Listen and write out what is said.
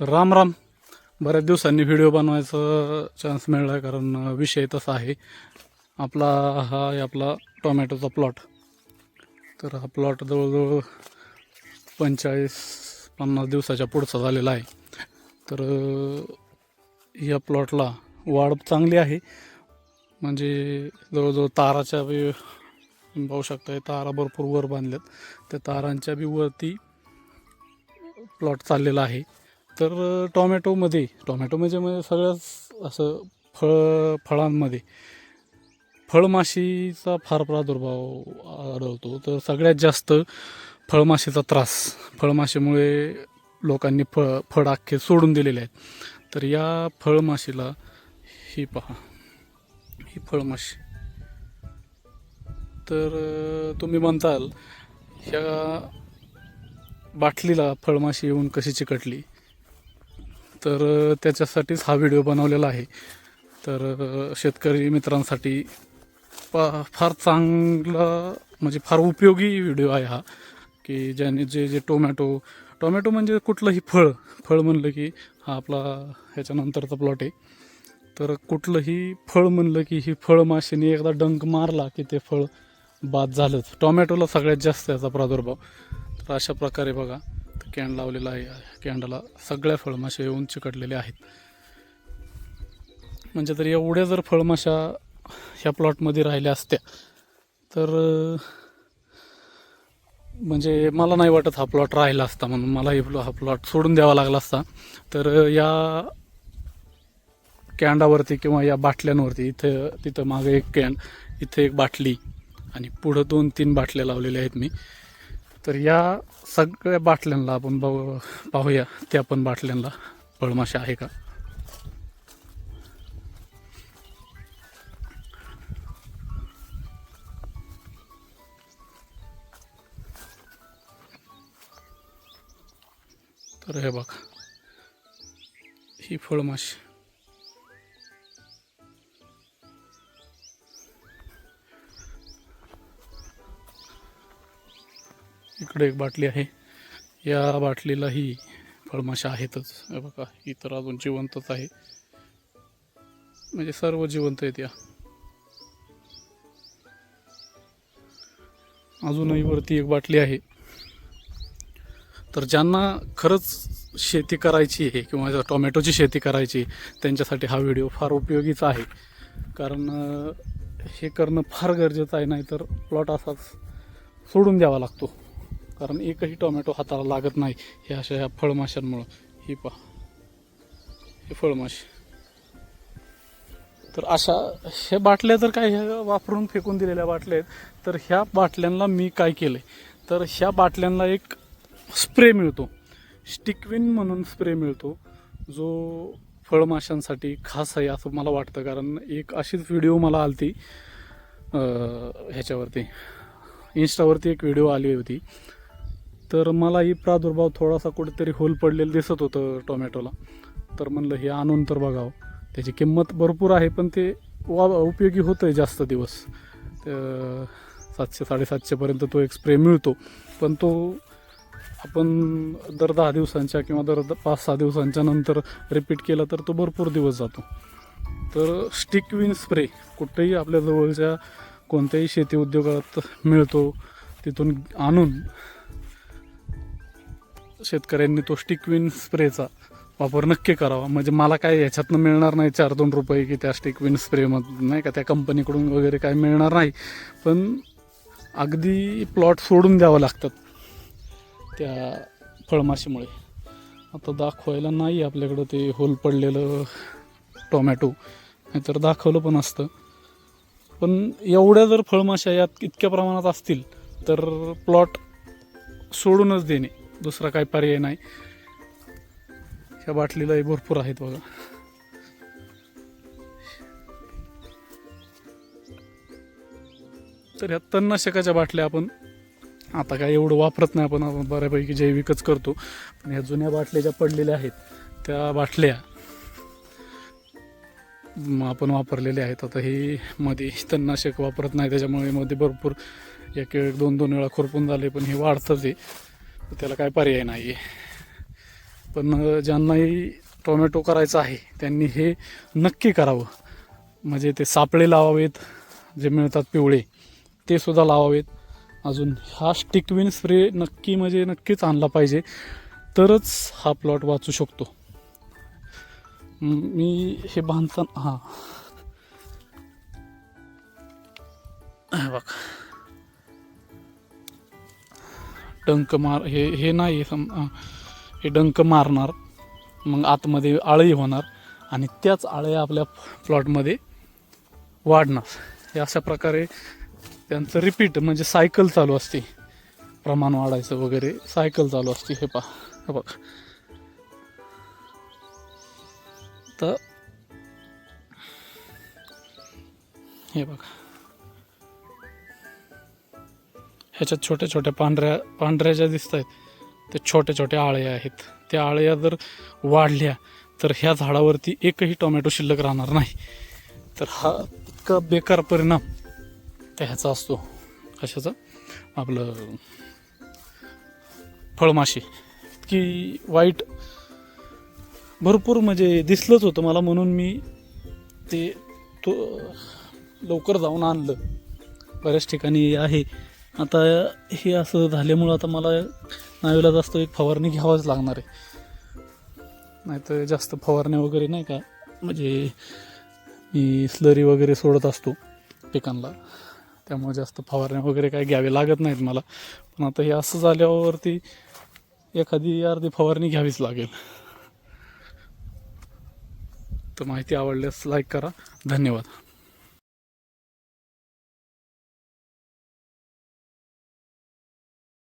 तर राम राम. बऱ्याच दिवसांनी व्हिडिओ बनवायचा चान्स मिळाला आहे कारण विषय तसा आहे. आपला हा आहे आपला टोमॅटोचा प्लॉट तर हा प्लॉट जवळजवळ पंचेचाळीस पन्नास दिवसाच्या पुढचा झालेला आहे. तर या प्लॉटला वाढ चांगली आहे. म्हणजे जवळजवळ ताराच्या बी पाहू शकता तारा भरपूर वर बांधल्यात. त्या तारांच्या बी वरती प्लॉट चाललेला आहे. तर टॉमॅटोमध्ये टॉमॅटो म्हणजे म्हणजे सगळ्याच असं फळ फळांमध्ये फळमाशीचा फार प्रादुर्भाव आढळतो. तर सगळ्यात जास्त फळमाशीचा त्रास फळमाशीमुळे लोकांनी फळ फळ अख्खे सोडून दिलेले आहेत. तर या फळमाशीला ही पहा ही फळमाशी. तर तुम्ही म्हणताल ह्या बाटलीला फळमाशी येऊन कशी चिकटली? तर त्याच्यासाठीच हा व्हिडिओ बनवलेला आहे. तर शेतकरी मित्रांसाठी पा फार चांगला म्हणजे फार उपयोगी व्हिडिओ आहे हा. की ज्याने जे जे टोमॅटो टोमॅटो म्हणजे कुठलंही फळ फळ म्हणलं की हा आपला ह्याच्यानंतरचा प्लॉट आहे. तर कुठलंही फळ म्हणलं की ही फळमाशीने एकदा डंक मारला की ते फळ बाद झालंच. टोमॅटोला सगळ्यात जास्त याचा प्रादुर्भाव. तर अशा प्रकारे बघा. कॅन लावलेला आहे. कॅन्डला सगळ्या फळमाशा येऊन चिकटलेल्या आहेत. म्हणजे तर एवढ्या जर फळमाशा ह्या प्लॉटमध्ये राहिल्या असत्या तर म्हणजे मला नाही वाटत हा प्लॉट राहिला असता म्हणून मला हे हा प्लॉट सोडून द्यावा लागला असता. तर या कॅन्डावरती किंवा या बाटल्यांवरती इथं तिथं मागे एक कॅन इथे एक बाटली आणि पुढं दोन तीन बाटल्या लावलेल्या आहेत मी. तर या सगळ्या बाटल्यांना आपण बघू पाहूया. त्या पण बाटल्यांना फळमाशा आहे का? तर हे बघा. ही फळमाशी. इकडे एक बाटली आहे. या बाटलीलाही फळमाशा आहेतच. बघा ही तर अजून जिवंतच आहे. म्हणजे सर्व जिवंत आहेत या. अजूनही वरती एक बाटली आहे. तर ज्यांना खरंच शेती करायची आहे किंवा टोमॅटोची शेती करायची त्यांच्यासाठी हा व्हिडिओ फार उपयोगीचा आहे. कारण हे करणं फार गरजेचं आहे नाहीतर प्लॉट असाच सोडून द्यावा लागतो. कारण एकही टोमॅटो हाताला लागत नाही. हे अशा ह्या फळमाशांमुळं. ही पहा. हे फळमाशी. तर अशा हे बाटल्या जर काय ह्या वापरून फेकून दिलेल्या बाटल्या आहेत तर ह्या बाटल्यांना मी काय केलं तर ह्या बाटल्यांना एक स्प्रे मिळतो. स्टिकविन म्हणून स्प्रे मिळतो. जो फळमाशांसाठी खास आहे असं मला वाटतं कारण एक अशीच व्हिडिओ मला आलती. ह्याच्यावरती. इन्स्टावरती एक व्हिडिओ आली होती. तर मलाही प्रादुर्भाव थोडासा कुठेतरी होल पडलेलं दिसत होतं टोमॅटोला. तर म्हणलं हे आणून तर बघावं. त्याची किंमत भरपूर आहे पण ते वा उपयोगी होतं आहे जास्त दिवस. सातशे साडेसातशेपर्यंत तो एक स्प्रे मिळतो. पण तो आपण दर दहा दिवसांच्या किंवा दर पाच सहा दिवसांच्या नंतर रिपीट केला तर तो भरपूर दिवस जातो. तर स्टिक विन स्प्रे कुठेही आपल्या जवळच्या कोणत्याही शेती उद्योगात मिळतो तिथून आणून शेतकऱ्यांनी तो स्टिकविन स्प्रेचा वापर नक्की करावा. म्हणजे मला काय याच्यातनं मिळणार नाही चार दोन रुपये की त्या स्टिकविन स्प्रेमधून नाही का त्या कंपनीकडून वगैरे काय मिळणार नाही. पण अगदी प्लॉट सोडून द्यावं लागतात त्या फळमाशीमुळे. आता दाखवायला नाही आपल्याकडं ते होल पडलेलं टोमॅटो नाहीतर दाखवलं पण असतं. पण एवढ्या जर फळमाशा यात इतक्या प्रमाणात असतील तर प्लॉट सोडूनच देणे. दुसरा काय पर्याय नाही. ह्या बाटलीलाही भरपूर आहेत बघा. तर ह्या तणनाशकाच्या बाटल्या आपण आता काय एवढं वापरत नाही आपण आपण बऱ्यापैकी जैविकच करतो. पण ह्या जुन्या बाटल्या ज्या पडलेल्या आहेत त्या बाटल्या आपण वापरलेले आहेत. आता हे मध्ये तणनाशक वापरत नाही त्याच्यामुळे मध्ये भरपूर एक एक दोन दोन वेळा खुरपून झाले पण हे वाढतंच आहे त्याला काय पर्याय नाही आहे पण ज्यांनाही टोमॅटो करायचा आहे त्यांनी हे नक्की करावं. म्हणजे ते सापळे लावावेत जे मिळतात पिवळे ते सुद्धा लावावेत. अजून हा स्टिकविन स्प्रे नक्की म्हणजे नक्कीच आणला पाहिजे. तरच हा प्लॉट वाचू शकतो. मी हे बांधताना हां बघ. डंक मार हे हे नाही सम हे डंक मारणार. मग आतमध्ये आळी होणार आणि त्याच आळ्या आपल्या प्लॉटमध्ये वाढणार. हे अशा प्रकारे त्यांचं रिपीट म्हणजे सायकल चालू असते. प्रमाण वाढायचं वगैरे सायकल चालू असते. हे पहा. हे बघ. तर हे बघा. ह्याच्यात छोट्या छोट्या पांढऱ्या पांढऱ्या ज्या दिसत आहेत ते छोट्या छोट्या आळ्या आहेत. त्या आळ्या जर वाढल्या तर ह्या झाडावरती एकही टोमॅटो शिल्लक राहणार नाही. तर हा इतका बेकार परिणाम त्या ह्याचा असतो. कशाचा? आपलं फळमाशी. इतकी वाईट भरपूर म्हणजे दिसलंच होतं मला म्हणून मी ते तो लवकर जाऊन आणलं. बऱ्याच ठिकाणी आहे आता हे असं झाल्यामुळं आता मला नावेला जास्त एक फवारणी घ्यावाच लागणार आहे. नाहीतर जास्त फवारण्या वगैरे नाही का म्हणजे मी स्लरी वगैरे सोडत असतो पिकांना. त्यामुळे जास्त फवारण्या वगैरे काय घ्यावे लागत नाहीत मला. पण आता हे असं झाल्यावरती एखादी अर्धी फवारणी घ्यावीच लागेल. तर माहिती आवडल्यास लाईक करा. धन्यवाद.